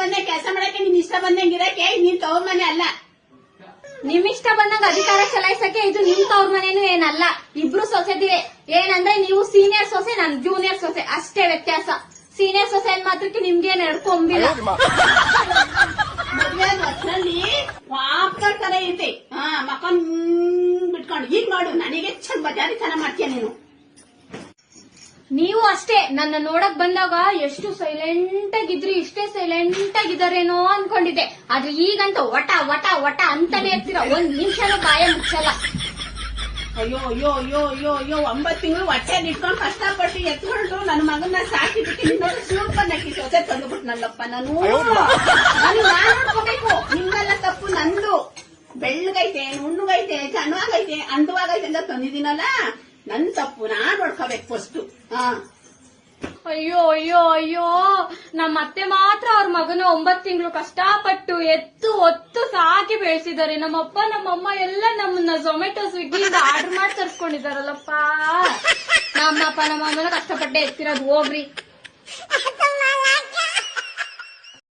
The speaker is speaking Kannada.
ಬಂದೆ ಕೆಲಸ ಮಾಡಕ್ಕೆ ನಿಮ್ ಇಷ್ಟ ಬಂದಂಗೆ ಇರಕ್ಕೆ ನೀನ್ ತವ್ರ ಮನೆ ಅಲ್ಲ. ನಿಮ್ ಇಷ್ಟ ಬಂದಂಗ ಅಧಿಕಾರ ಚಲಾಯಿಸಕ್ಕೆ ಇದು ನಿಮ್ ತವ್ರ ಮನೇನು ಏನಲ್ಲ. ಇಬ್ರು ಸೊಸೆದಿವೆ ಏನಂದ್ರೆ ನೀವು ಸೀನಿಯರ್ ಸೊಸೆ ನಾನು ಜೂನಿಯರ್ ಸೊಸೆ. ಅಷ್ಟೇ ವ್ಯತ್ಯಾಸ. ಸೀನಿಯರ್ ಸೊಸೆ ಅಂದ್ ಮಾತ್ರಕ್ಕೆ ನಿಮ್ಗೆ ನಡ್ಕೊಂಬಿಲ್ಲ ಮದ್ವೆ ಪಾಪ್ಕರ್ ತರ ಐತೆ. ಹಾ ಮಕ್ಕನ್ ಬಿಟ್ಕೊಂಡು. ಈಗ ನೋಡು ನನಗೆ ಚಂದ ಬಜಾರಿ ಚೆನ್ನಾಗ್ ಮಾಡ್ತೀಯ ನೀನು. ನೀವು ಅಷ್ಟೇ ನನ್ನ ನೋಡಕ್ ಬಂದಾಗ ಎಷ್ಟು ಸೈಲೆಂಟ್ ಆಗಿದ್ರಿ ಇಷ್ಟೇ ಸೈಲೆಂಟ್ ಆಗಿದಾರೇನೋ ಅನ್ಕೊಂಡಿದ್ದೆ. ಆದ್ರೆ ಈಗಂತೂ ವಟ ವಟ ವಟ ಅಂತಾನೆ ಇರ್ತೀರ. ಒಂದ್ ನಿಮಿಷನೂ ಬಾಯ ಮುಚ್ಚಲ್ಲ. ಅಯ್ಯೋ ಅಯ್ಯೋ ಅಯ್ಯೋ ಅಯ್ಯೋ ಅಯ್ಯೋ ಒಂಬತ್ತು ತಿಂಗಳು ಹೊಟ್ಟೆ ಇಟ್ಕೊಂಡು ಕಷ್ಟಪಟ್ಟು ಎತ್ಕೊಂಡು ನನ್ನ ಮಗನ್ನ ಸಾಕಿ ಬಿಟ್ಟು ನೋಡಿ ಸೂರ್ಪನ್ನಕ್ಕಿ ಸೊಸೆ ತಂದುಬಿಟ್ನಲ್ಲಪ್ಪ ನಾನು. ನಾನು ನಾನ್ ನೋಡ್ಕೋಬೇಕು. ನಿಮ್ಮೆಲ್ಲ ತಪ್ಪು ನಂದು. ಬೆಳ್ಳಗೈತೆ ನುಣ್ಣಗೈತೆ ಚೆನ್ನಾಗೈತೆ ಅಂದವಾಗೈತೆ ಅಂತ ತಂದಿದ್ದೀನಲ್ಲ? ನನ್ ತಪ್ಪು ನಾನ್ ನೋಡ್ಕೋಬೇಕು ಫಸ್ಟ್ ಅಯ್ಯೋ ಅಯ್ಯೋ ಅಯ್ಯೋ. ನಮ್ಮ ಅತ್ತೆ ಮಾತ್ರ ಅವ್ರ ಮಗನ ಒಂಬತ್ ತಿಂಗಳು ಕಷ್ಟಪಟ್ಟು ಎತ್ತು ಒತ್ತು ಸಾಕಿ ಬೆಳೆಸಿದ್ದಾರೆ. ನಮ್ಮಪ್ಪ ನಮ್ಮಮ್ಮ ಎಲ್ಲ ನಮ್ಮನ್ನ ಝೊಮ್ಯಾಟೊ ಸ್ವಿಗ್ಗಿಯಿಂದ ಆರ್ಡರ್ ಮಾಡಿ ತರ್ಸ್ಕೊಂಡಿದಾರಲ್ಲಪ್ಪ ನಮ್ಮಪ್ಪ ನಮ್ಮಮ್ಮನ ಕಷ್ಟಪಟ್ಟೆ ಎತ್ತಿರೋದು ಹೋಗ್ರಿ.